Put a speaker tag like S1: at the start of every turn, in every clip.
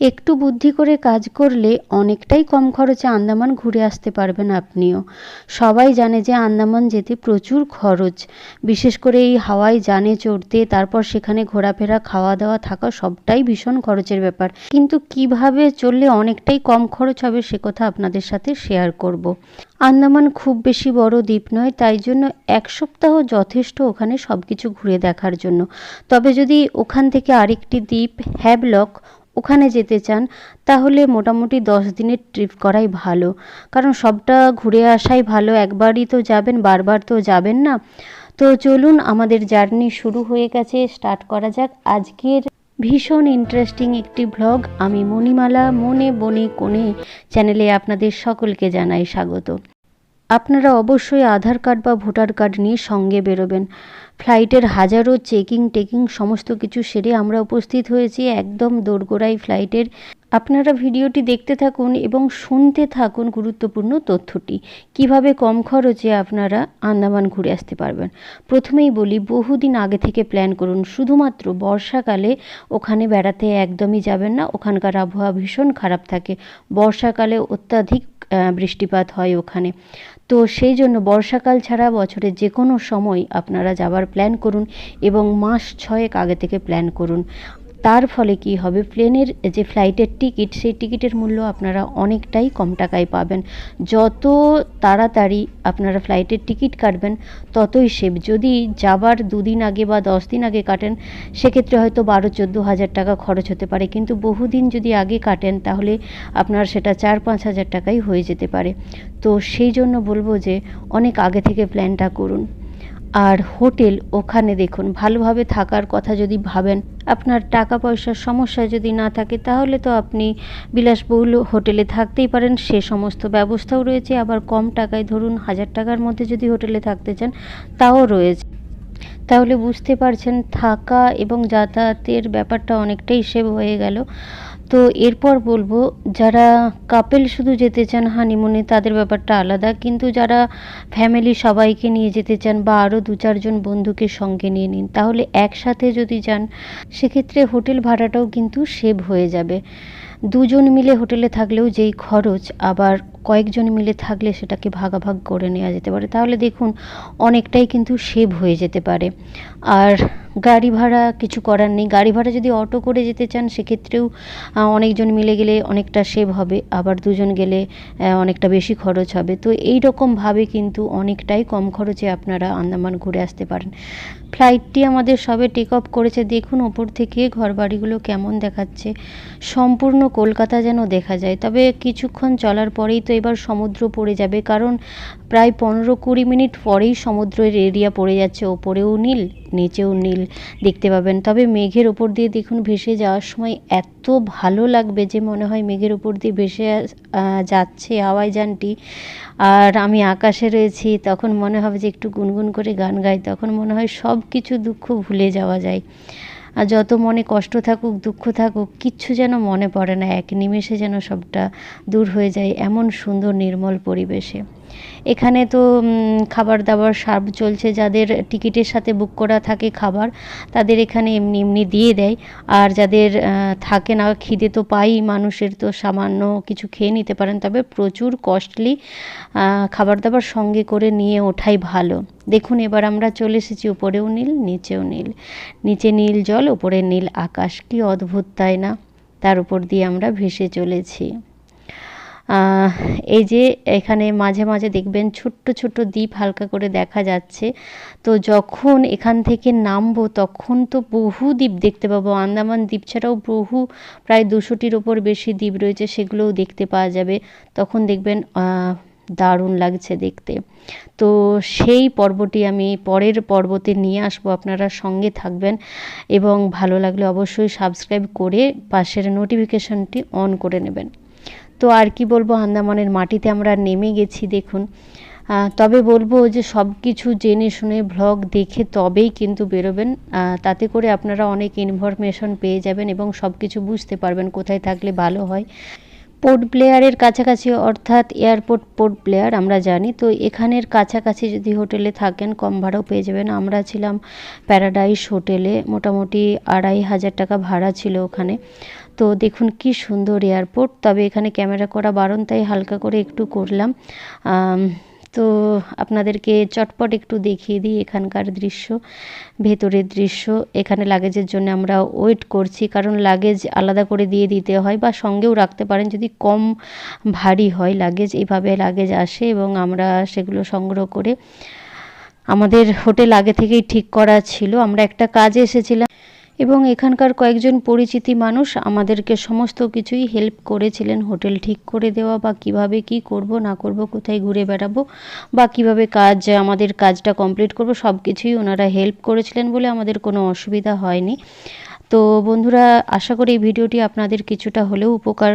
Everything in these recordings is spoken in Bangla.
S1: একটু বুদ্ধি করে কাজ করলে অনেকটাই কম খরচে আন্দামান ঘুরে আসতে পারবেন আপনিও। সবাই জানে যে আন্দামান যেতে প্রচুর খরচ। বিশেষ করে এই হাওয়ায় জানে চড়তে, তারপর সেখানে ঘোরাফেরা খাওয়া দাওয়া থাকা সবটাই ভীষণ খরচের ব্যাপার। কিন্তু কীভাবে চললে অনেকটাই কম খরচ হবে সে কথা আপনাদের সাথে শেয়ার করব। আন্দামান খুব বেশি বড় দ্বীপ নয়, তাই জন্য এক সপ্তাহ যথেষ্ট ওখানে সব কিছু ঘুরে দেখার জন্য। তবে যদি ওখান থেকে আরেকটি দ্বীপ, হ্যাবলক ওখানে যেতে চান, তাহলে মোটামুটি দশ দিনের ট্রিপ করাই ভালো। কারণ সবটা ঘুরে আসাই ভালো, একবারই তো যাবেন, বারবার তো যাবেন না। তো চলুন, আমাদের জার্নি শুরু হয়ে গেছে স্টার্ট করা যাক। আজকের ভীষণ ইন্টারেস্টিং একটি ব্লগ আমি মণিমালা, মনে বনে কোণে চ্যানেলে আপনাদের সকলকে জানাই স্বাগত। আপনারা অবশ্যই আধার কার্ড বা ভোটার কার্ড নিয়ে সঙ্গে বেরোবেন। ফ্লাইটের হাজারো চেকিং, টেকিং সমস্ত কিছু সেরে আমরা উপস্থিত হয়েছি একদম দোরগোড়াই ফ্লাইটের। আপনারা ভিডিওটি দেখতে থাকুন এবং শুনতে থাকুন গুরুত্বপূর্ণ তথ্যটি। কীভাবে কম খরচে আপনারা আন্দামান ঘুরে আসতে পারবেন? প্রথমেই বলি, বহুদিন আগে থেকে প্ল্যান করুন। শুধুমাত্র বর্ষাকালে ওখানে বেড়াতে একদমই যাবেন না, ওখানকার আবহাওয়া ভীষণ খারাপ থাকে। বর্ষাকালে অত্যাধিক বৃষ্টিপাত হয় ওখানে। তো সেই জন্য বর্ষাকাল ছাড়া বছরের যে কোনো সময় আপনারা যাবার প্ল্যান করুন এবং মাস ছয়েক আগে থেকে প্ল্যান করুন। তার ফলে কি হবে? প্লেনের যে ফ্লাইটের টিকিট, সেই টিকিটের মূল্য আপনারা অনেকটাই কম টাকায় পাবেন। যত তাড়াতাড়ি আপনারা ফ্লাইটের টিকিট কাটবেন, ততই সেভ যদি যাবার দুদিন আগে বা দশ দিন আগে কাটেন, সেক্ষেত্রে হয়তো বারো, চোদ্দ হাজার টাকা খরচ হতে পারে। কিন্তু বহুদিন যদি আগে কাটেন, তাহলে আপনার সেটা চার, পাঁচ হাজার টাকাই হয়ে যেতে পারে। তো সেই জন্য বলব যে, অনেক আগে থেকে প্ল্যানটা করুন। আর হোটেল ওখানে দেখুন, ভালোভাবে থাকার কথা যদি ভাবেন, আপনার টাকা পয়সার সমস্যা যদি না থাকে, তাহলে তো আপনি বিলাসবহুল হোটেলে থাকতেই পারেন। সে সমস্ত ব্যবস্থাও রয়েছে। আবার কম টাকায় ধরুন, হাজার টাকার মধ্যে যদি হোটেলে থাকতে চান, তাও রয়েছে। তাহলে বুঝতে পারছেন, থাকা এবং যাতায়াতের ব্যাপারটা অনেকটাই সেভ হয়ে গেল। তো এরপর বলব, যারা কাপেল শুধু যেতে চান হানিমুনে তাদের ব্যাপারটা আলাদা। কিন্তু যারা ফ্যামিলি সবাইকে নিয়ে যেতে চান বা আরও দু চারজন বন্ধুকে সঙ্গে নিয়ে নিন, তাহলে একসাথে যদি যান, সেক্ষেত্রে হোটেল ভাড়াটাও কিন্তু সেভ হয়ে যাবে। দুজন মিলে হোটেলে থাকলেও যেই খরচ, আবার কয়েকজন মিলে থাকলে সেটাকে ভাগাভাগ করে নেওয়া যেতে পারে। তাহলে দেখুন, অনেকটাই কিন্তু সেভ হয়ে যেতে পারে। আর গাড়ি ভাড়া কিছু করার নেই। গাড়ি ভাড়া যদি অটো করে যেতে চান, সেক্ষেত্রেও অনেকজন মিলে গেলে অনেকটা সেভ হবে, আবার দুজন গেলে অনেকটা বেশি খরচ হবে। তো এই রকমভাবে কিন্তু অনেকটাই কম খরচে আপনারা আন্দামান ঘুরে আসতে পারেন। ফ্লাইটটি আমাদের সবে টেক অফ করেছে। দেখুন ওপর থেকে ঘরবাড়িগুলো কেমন দেখাচ্ছে। সম্পূর্ণ কলকাতা যেন দেখা যায়। তবে কিছুক্ষণ চলার পরেই তো এবার সমুদ্র পড়ে যাবে। কারণ, প্রায় পনেরো কুড়ি মিনিট পরেই সমুদ্রের এরিয়া পড়ে যাচ্ছে। ওপরেও নীল, নিচেও নীল। দেখতে পাবেন। তবে মেঘের ওপর দিয়ে দেখুন ভেসে যাওয়ার সময় এত ভালো লাগবে যে মনে হয় মেঘের ওপর দিয়ে ভেসে যাচ্ছে হাওয়াই যানটি আর আমি আকাশে রয়েছি, তখন মনে হবে যে একটু গুনগুন করে গান গাই, তখন মনে হয় সব কিছু দুঃখ ভুলে যাওয়া যায়। আর যত মনে কষ্ট থাকুক, দুঃখ থাকুক, কিচ্ছু যেন মনে পড়ে না, এক নিমেষে যেন সবটা দূর হয়ে যায় এমন সুন্দর নির্মল পরিবেশে। এখানে তো খাবার দাবার সার্ভ চলছে। যাদের টিকিটের সাথে বুক করা থাকে খাবার, তাদের এখানে এমনি এমনি দিয়ে দেয়। আর যাদের থাকে না, খিদে তো পাই মানুষের, তো সামান্য কিছু খেয়ে নিতে পারেন। তবে প্রচুর কস্টলি খাবার দাবার সঙ্গে করে নিয়ে ওঠাই ভালো। দেখুন, এবার আমরা চলে এসেছি উপরেও নীল, নিচেও নীল। নিচে নীল জল, উপরে নীল আকাশ। কি অদ্ভুত, তাই না? তার উপর দিয়ে আমরা ভেসে চলেছি। এই যে এখানে মাঝে মাঝে দেখবেন ছোট্ট ছোট্ট দ্বীপ হালকা করে দেখা যাচ্ছে। তো যখন এখান থেকে নামবো, তখন তো বহু দ্বীপ দেখতে পাবো। আন্দামান দ্বীপ ছাড়াও বহু, প্রায় দুশোটির ওপর বেশি দ্বীপ রয়েছে, সেগুলোও দেখতে পাওয়া যাবে। তখন দেখবেন দারুণ লাগছে দেখতে। তো সেই পর্বটি আমি পরের পর্বতে নিয়ে আসব, আপনারা সঙ্গে থাকবেন। এবং ভালো লাগলে অবশ্যই সাবস্ক্রাইব করে পাশের নোটিফিকেশনটি অন করে নেবেন। তো আর কি বলব, আন্দামানের মাটিতে আমরা নেমে গেছি, দেখুন। তবে বলব যে সব কিছু জেনে শুনে ভ্লগ দেখে তবেই কিন্তু বেরোবেন। তাতে করে আপনারা অনেক ইনফরমেশন পেয়ে যাবেন এবং সব কিছু বুঝতে পারবেন কোথায় থাকলে ভালো হয়। পোর্ট ব্লেয়ারের কাছাকাছি, অর্থাৎ এয়ারপোর্ট পোর্ট ব্লেয়ার আমরা জানি। তো এখানের কাছাকাছি যদি হোটেলে থাকেন, কম ভাড়াও পেয়ে যাবেন। আমরা ছিলাম প্যারাডাইস হোটেলে, মোটামুটি আড়াই হাজার টাকা ভাড়া ছিল ওখানে। তো দেখুন কি সুন্দর এয়ারপোর্ট। তবে এখানে ক্যামেরা করা বারণ, তাই হালকা করে একটু করলাম। তো আপনাদেরকে চটপট একটু দেখিয়ে দিই এখানকার দৃশ্য, ভেতরের দৃশ্য। এখানে লাগেজের জন্য আমরা ওয়েট করছি, কারণ লাগেজ আলাদা করে দিয়ে দিতে হয় বা সঙ্গেও রাখতে পারেন যদি কম ভারী হয় লাগেজ এইভাবে লাগেজ আসে এবং আমরা সেগুলো সংগ্রহ করে আমাদের হোটেল আগে থেকেই ঠিক করা ছিল। আমরা একটা কাজে এসেছিলাম। এবং এখানকার কয়েকজন পরিচিতি মানুষ আমাদেরকে সমস্ত কিছুই হেল্প করেছিলেন। হোটেল ঠিক করে দেওয়া বা কীভাবে কি করব, না করব, কোথায় ঘুরে বেড়াবো বা কীভাবে কাজ, আমাদের কাজটা কমপ্লিট করব সব কিছুই ওনারা হেল্প করেছিলেন বলে আমাদের কোনো অসুবিধা হয়নি। তো বন্ধুরা, আশা করি এই ভিডিওটি আপনাদের কিছুটা হলেও উপকার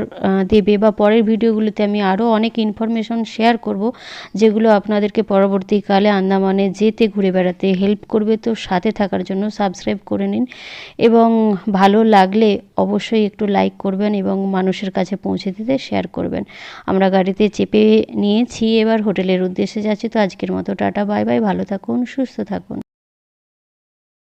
S1: দেবে বা পরের ভিডিওগুলোতে আমি আরও অনেক ইনফরমেশন শেয়ার করব, যেগুলো আপনাদেরকে পরবর্তীকালে আন্দামানে যেতে, ঘুরে বেড়াতে হেল্প করবে। তো সাথে থাকার জন্য সাবস্ক্রাইব করে নিন এবং ভালো লাগলে অবশ্যই একটু লাইক করবেন এবং মানুষের কাছে পৌঁছে দিতে শেয়ার করবেন। আমরা গাড়িতে চেপে নিয়েছি, এবার হোটেলের উদ্দেশ্যে যাচ্ছি। তো আজকের মতো টাটা বাই বাই ভালো থাকুন, সুস্থ থাকুন।